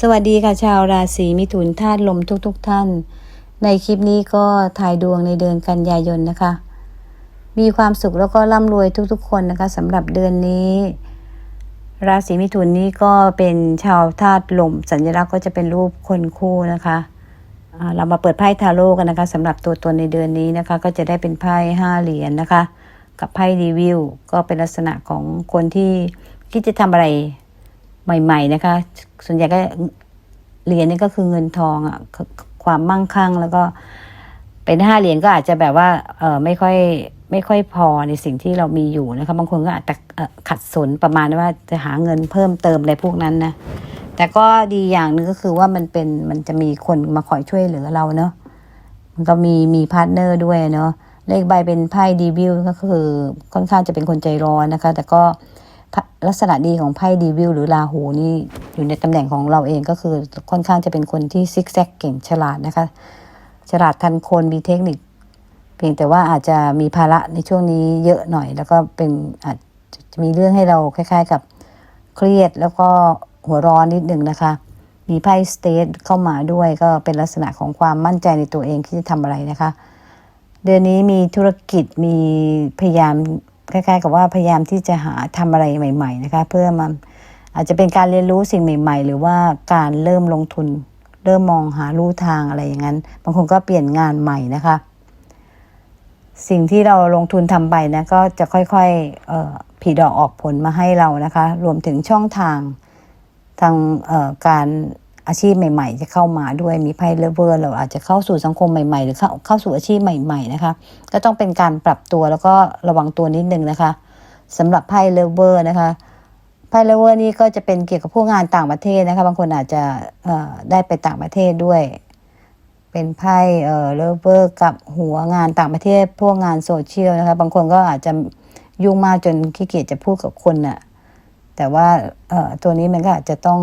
สวัสดีค่ะชาวราศีมิถุนธาตุลมทุกๆทท่าน ในคลิปนี้ก็ถ่ายดวงในเดือนกันยายนนะคะ มีความสุขแล้วก็ร่ำรวยทุกๆ คนนะคะสำหรับเดือนนี้ ราศีมิถุนนี้ก็เป็นชาวธาตุลม สัญลักษณ์ก็จะเป็นรูปคนคู่นะคะเรามาเปิดไพ่ทาโร่กันนะคะสำหรับตัวตนในเดือนนี้นะคะ ก็จะได้เป็นไพ่ห้าเหรียญนะคะ กับไพ่รีวิวก็เป็นลักษณะของคนที่คิดจะทำอะไร ใหม่ ๆ นะคะ ส่วนใหญ่ก็เหรียญนี่ก็คือเงินทองอะความมั่งคั่ง แล้วก็เป็นห้าเหรียญก็อาจจะแบบว่าเออไม่ค่อยไม่ค่อยพอในสิ่งที่เรามีอยู่นะคะบางคนก็อาจจะขัดสนประมาณว่าจะหาเงินเพิ่มเติมอะไรพวกนั้นนะแต่ก็ดีอย่างหนึ่งก็คือว่ามันเป็นมันจะมีคนมาคอยช่วยเหลือเราเนาะมันก็มีมีพาร์ทเนอร์ด้วยเนาะเลขใบเป็นไพ่ดีวิวก็คือค่อนข้างจะเป็นคนใจร้อนนะคะ แต่ก็ ลักษณะดีของไพ่ดีวิวหรือราหูนี่อยู่ในตำแหน่งของเราเองก็คือค่อนข้างจะเป็นคนที่ซิกแซกเก่งฉลาดนะคะ ฉลาดทันคนมีเทคนิค เพียงแต่ว่าอาจจะมีภาระในช่วงนี้เยอะหน่อย แล้วก็เป็นอาจจะมีเรื่องให้เราคล้าย ๆ กับเครียดแล้วก็หัวร้อนนิดหนึ่งนะคะ มีไพ่สเตทเข้ามาด้วยก็เป็นลักษณะของความมั่นใจในตัวเองที่จะทำอะไรนะคะ เดือนนี้มีธุรกิจมีพยายาม คล้ายๆ กับว่าพยายามที่จะหาทำอะไรใหม่ ๆ นะคะ เพื่อมาอาจจะเป็นการเรียนรู้สิ่งใหม่ ๆ หรือว่าการเริ่มลงทุน เริ่มมองหาลู่ทางอะไรอย่างนั้น บางคนก็เปลี่ยนงานใหม่นะคะ สิ่งที่เราลงทุนทำไปนะก็จะค่อยๆออผีดอกออกผลมาให้เรานะคะ รวมถึงช่องทางทางการ อาชีพใหม่ๆ จะเข้ามาด้วยมีไพ่เลเวอร์เราอาจจะเข้าสู่สังคมใหม่ๆ หรือเข้าเข้าสู่อาชีพใหม่ๆนะคะ ก็ต้องเป็นการปรับตัวแล้วก็ระวังตัวนิดนึงนะคะสำหรับไพ่เลเวอร์นะคะไพ่เลเวอร์นี่ก็จะเป็นเกี่ยวกับพวกงานต่างประเทศนะคะ บางคนอาจจะได้ไปต่างประเทศด้วย เป็นไพ่เอ่อเลเวอร์กับหัวงานต่างประเทศ พวกงานโซเชียลนะคะ บางคนก็อาจจะยุ่งมากจนขี้เกียจจะพูดกับคนน่ะแต่ว่าตัวนี้มันก็อาจจะต้อง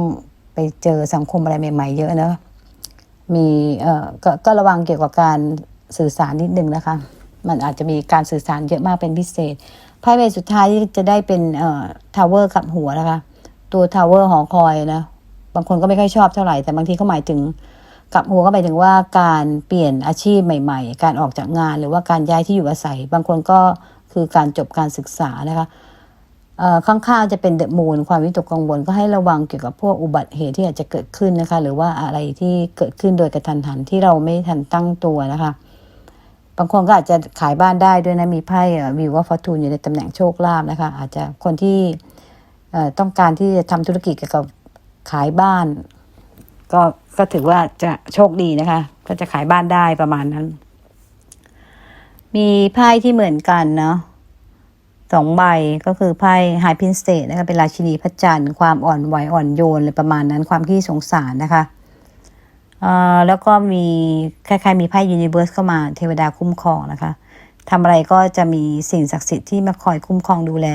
ไปเจอสังคมอะไรใหม่ ๆ เยอะเนอะมีเอ่อก็ก็ระวังเกี่ยวกับการสื่อสารนิดนึงนะคะ มันอาจจะมีการสื่อสารเยอะมากเป็นพิเศษไพ่ใบสุดท้ายที่จะได้เป็นเอ่อทาวเวอร์กับหัวนะคะ ตัวทาวเวอร์หอคอยนะ บางคนก็ไม่ค่อยชอบเท่าไหร่ แต่บางทีก็หมายถึงกับหัวก็หมายถึงว่าการเปลี่ยนอาชีพใหม่ ๆ การออกจากงานหรือว่าการย้ายที่อยู่อาศัย บางคนก็คือการจบการศึกษานะคะ ข้างๆจะเป็นเดอะมูนความวิตกกังวลก็ให้ระวังเกี่ยวกับพวกอุบัติเหตุที่อาจจะเกิดขึ้นนะคะ หรือว่าอะไรที่เกิดขึ้นโดยกระทันหันที่เราไม่ทันตั้งตัวนะคะ บางคนก็อาจจะขายบ้านได้ด้วยนะมีไพ่วิวว่าฟอร์ทูนอยู่ในตำแหน่งโชคลาภนะคะ อาจจะคนที่ต้องการที่จะทำธุรกิจเกี่ยวกับขายบ้าน ก็ก็ถือว่าจะโชคดีนะคะ ก็จะขายบ้านได้ประมาณนั้น มีไพ่ที่เหมือนกันเนาะ สองใบก็คือไพ่ไฮพินสเตทนะคะเป็นราชินีพระจันทร์ความอ่อนไหวอ่อนโยนอะไรประมาณนั้นความขี้สงสารนะคะแล้วก็มีคล้ายๆมีไพ่ยูนิเวอร์สเข้ามาเทวดาคุ้มครองนะคะทำอะไรก็จะมีสิ่งศักดิ์สิทธิ์ที่มาคอยคุ้มครองดูแล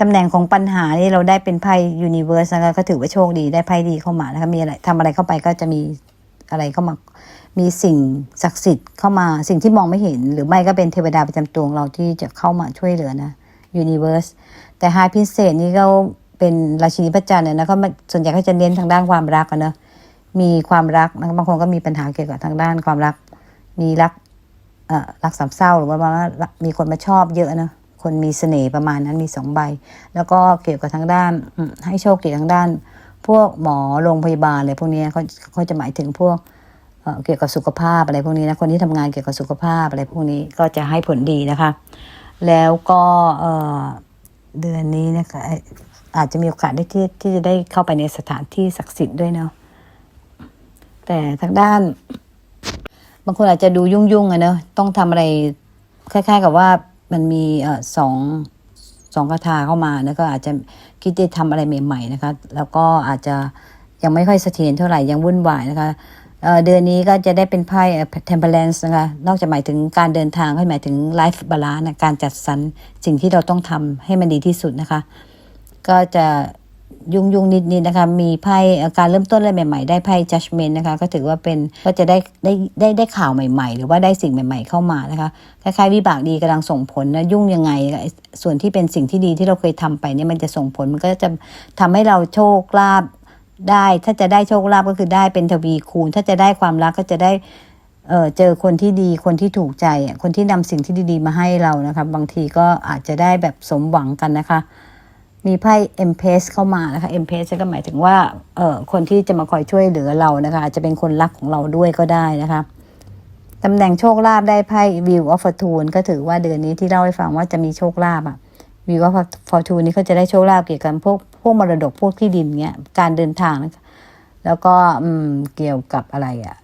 ตำแหน่งของปัญหานี่เราได้เป็นไพ่ยูนิเวอร์สนะคะก็ถือว่าโชคดีได้ไพ่ดีเข้ามานะคะมีอะไรทำอะไรเข้าไปก็จะมี อะไรเข้ามามีสิ่งศักดิ์สิทธิ์เข้ามาสิ่งที่มองไม่เห็น หรือไม่ก็เป็นเทวดาประจำตัวของเราที่จะเข้ามาช่วยเหลือนะยูนิเวอร์สแต่ไฮพิเศษนี่ก็เป็นราชินีพระจันทร์เนี่ยนะเขาส่วนใหญ่เขาจะเน้นทางด้านความรักอะเนอะมีความรักบางคนก็มีปัญหาเกี่ยวกับทางด้านความรัก มีรักเอ่อรักสามเศร้าหรือว่ามีคนมาชอบเยอะนะคนมีเสน่ห์ประมาณนั้นมีสองใบ แล้วก็เกี่ยวกับทางด้านให้โชคเกี่ยวกับทางด้าน พวกหมอโรงพยาบาลอะไรพวกนี้เขาเขาจะหมายถึงพวกเกี่ยวกับสุขภาพอะไรพวกนี้นะคนที่ทำงานเกี่ยวกับสุขภาพอะไรพวกนี้ก็จะให้ผลดีนะคะ แล้วก็เดือนนี้นะคะอาจจะมีโอกาสได้ที่ที่จะได้เข้าไปในสถานที่ศักดิ์สิทธิ์ด้วยเนาะแต่ทางด้าน บางคนอาจจะดูยุ่งๆอะเนอะต้องทำอะไรคล้าย ๆ กับว่ามันมีสอง สองคาถาเข้ามาแล้วก็อาจจะคิดจะทำอะไรใหม่ๆนะคะ แล้วก็อาจจะยังไม่ค่อยเสถียรเท่าไหร่ยังวุ่นวายนะคะเเดือนนี้ก็จะได้เป็นไพ่ temperance นะคะ นอกจากหมายถึงการเดินทางก็หมายถึง life balance นะการจัดสรรสิ่งที่เราต้องทำให้มันดีที่สุดนะคะ ก็จะ ยุ่งยุ่งนิดนิดๆนะคะ มีไพ่การเริ่มต้นอะไรใหม่ๆ ได้ไพ่ judgment นะคะ ก็ถือว่าเป็นก็จะได้ได้ได้ได้ข่าวใหม่ ๆ หรือว่าได้สิ่งใหม่ ๆ เข้ามานะคะคล้ายๆวิบากดีกำลังส่งผลนะยุ่งยังไง ส่วนที่เป็นสิ่งที่ดีที่เราเคยทำไปเนี่ยมันจะส่งผลมันก็จะทำให้เราโชคลาภได้ถ้าจะได้โชคลาภก็คือได้เป็นทวีคูณ ถ้าจะได้ความรักก็จะได้เออเจอคนที่ดีคนที่ถูกใจคนที่นำสิ่งที่ดีๆมาให้เรานะคะบางทีก็อาจจะได้แบบสมหวังกันนะคะ มีไพ่เอ็มเพสเข้ามานะคะเอ็มเพสก็หมายถึงว่าเออคนที่จะมาคอยช่วยเหลือเรานะคะอาจจะเป็นคนรักของเราด้วยก็ได้นะคะตำแหน่งโชคลาภได้ไพ่ View of Fortune ก็ถือว่าเดือนนี้ที่เล่าให้ฟังว่าจะมีโชคลาภอะ View of Fortune นี้เขาจะได้โชคลาภเกี่ยวกับพวกพวกมรดกพวกที่ดินเงี้ยการเดินทางนะคะแล้วก็อืมเกี่ยวกับอะไรอะ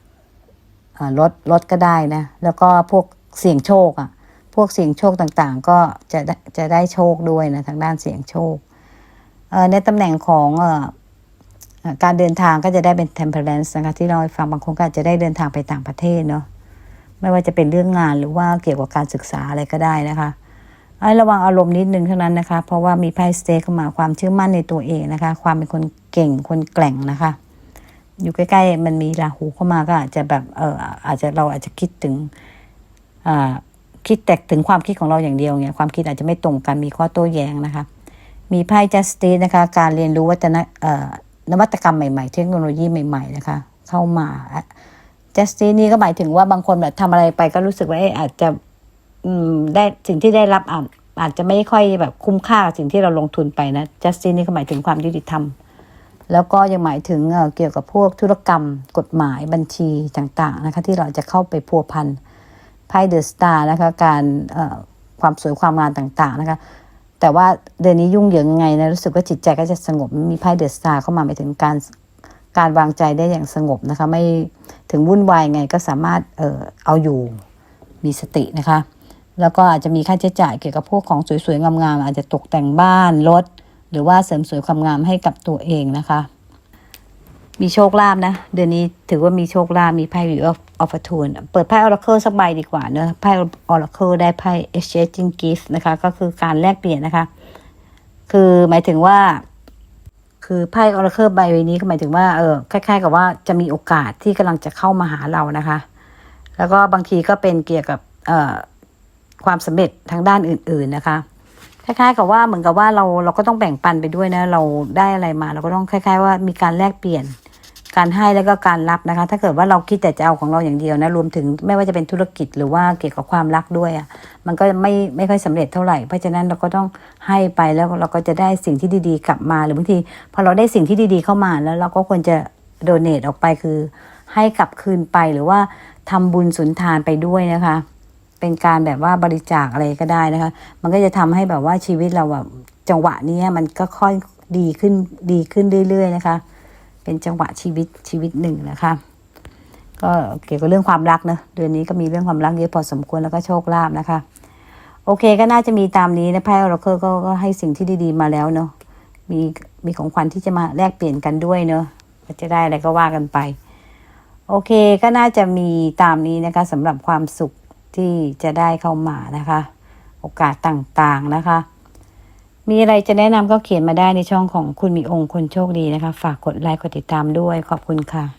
อ่ารถรถก็ได้นะ แล้วก็พวกเสี่ยงโชคอะ่ะ พวกเสี่ยงโชคต่างๆ ก็จะได้จะได้โชคด้วยนะทางด้านเสี่ยงโชค ในตำแหน่งของออการเดินทางก็จะได้เป็น temperance นะคะที่เราฟังบางคนก็อาจจะได้เดินทางไปต่างประเทศเนาะไม่ว่าจะเป็นเรื่องงานหรือว่าเกี่ยวกับการศึกษาอะไรก็ได้นะคะให้ระวังอารมณ์นิดนึงเท่านั้นนะคะ เพราะว่ามีไพ่สเตเข้ามาความเชื่อมั่นในตัวเองนะคะ ความเป็นคนเก่งคนแกร่งนะคะ อยู่ใกล้ๆมันมีราหูเข้ามาก็อาจจะแบบเอออาจจะเราอาจจะคิดถึงอ่าคิดแต่ถึงความคิดของเราอย่างเดียวเนี่ยความคิดอาจจะไม่ตรงกันมีข้อโต้แย้งนะคะ มีไพ่ justice นะคะ การเรียนรู้วัฒนนวัตกรรมใหม่ๆ เทคโนโลยีใหม่ ๆ นะคะ เข้ามา justice นี่ก็หมายถึงว่าบางคนแบบทำอะไรไปก็รู้สึกว่าอาจจะได้สิ่งที่ได้รับอาจอาจจะไม่ค่อยแบบคุ้มค่าสิ่งที่เราลงทุนไปนะ justice นี่ก็หมายถึงความยุติธรรม แล้วก็ยังหมายถึงเกี่ยวกับพวกธุรกรรม กฎหมายบัญชีต่างๆนะคะที่เราจะเข้าไปพัวพันไพ่เดอะสตาร์นะคะการความสวยความงามต่างๆนะคะ แต่ว่าเดือนนี้ยุ่งเหยิงไงนะรู้สึกว่าจิตใจก็จะสงบมีไพ่เดอะสตาร์เข้ามาหมายถึงการการวางใจได้อย่างสงบนะคะ ไม่ถึงวุ่นวายไงก็สามารถเออเอาอยู่มีสตินะคะ แล้วก็อาจจะมีค่าใช้จ่ายเกี่ยวกับพวกของสวยๆงามๆอาจจะตกแต่งบ้านรถหรือว่าเสริมสวยความงามให้กับตัวเองนะคะ มีโชคลาภนะ เดือนนี้ถือว่ามีโชคลาภมีไพ่วิวอ อฟทูนเปิดไพ่ออร์เคิลสักใบดีกว่าเนอะไพ่ออร์เคิลได้ไพ่ exchanging gift นะคะ ก็คือการแลกเปลี่ยนนะคะ คือหมายถึงว่า คือไพ่ออร์เคิลใบนี้ก็หมายถึงว่าเออคล้ายๆ กับว่าจะมีโอกาสที่กำลังจะเข้ามาหาเรานะคะ แล้วก็บางทีก็เป็นเกี่ยวกับเอ่อความสำเร็จทางด้านอื่น ๆนะคะคล้ายๆกับว่าเหมือนกับว่าเราเราก็ต้องแบ่งปันไปด้วยนะ เราได้อะไรมา เราก็ต้องคล้าย ๆ ว่ามีการแลกเปลี่ยน การให้แล้วก็การรับนะคะ ถ้าเกิดว่าเราคิดแต่จะเอาของเราอย่างเดียวนะรวมถึงไม่ว่าจะเป็นธุรกิจหรือว่าเกี่ยวกับความรักด้วยอะ่ะมันก็ไม่ไม่ค่อยสำเร็จเท่าไหร่เพราะฉะนั้นเราก็ต้องให้ไปแล้วเราก็จะได้สิ่งที่ดีๆ กลับมาหรือบางทีพอเราได้สิ่งที่ดีๆเข้ามาแล้วเราก็ควรจะโดเนทออกไปคือ ให้กลับคืนไปหรือว่าทำบุญสุนทานไปด้วยนะคะ เป็นการแบบว่าบริจาคอะไรก็ได้นะคะ มันก็จะทำให้แบบว่าชีวิตเราแบบจังหวะนี้มันก็ค่อยดีขึ้นดีขึ้นเรื่อย ๆ นะคะ เป็นจังหวะชีวิตชีวิตหนึ่งนะคะ ก็เกี่ยวกับเรื่องความรักนะเดือนนี้ก็มีเรื่องความรักเยอะพอสมควรแล้วก็โชคลาภนะคะ โอเคก็น่าจะมีตามนี้นะไพ่ออร์เคิลก็ก็ให้สิ่งที่ดีๆมาแล้วเนาะมีมีของขวัญที่จะมาแลกเปลี่ยนกันด้วยเนาะจะได้อะไรก็ว่ากันไป โอเคก็น่าจะมีตามนี้นะคะสำหรับความสุขที่จะได้เข้ามานะคะ โอกาสต่างๆนะคะ มีอะไรจะแนะนำก็เขียนมาได้ในช่องของคุณมีองค์คนโชคดีนะคะ ฝากกดไลค์กดติดตามด้วยขอบคุณค่ะ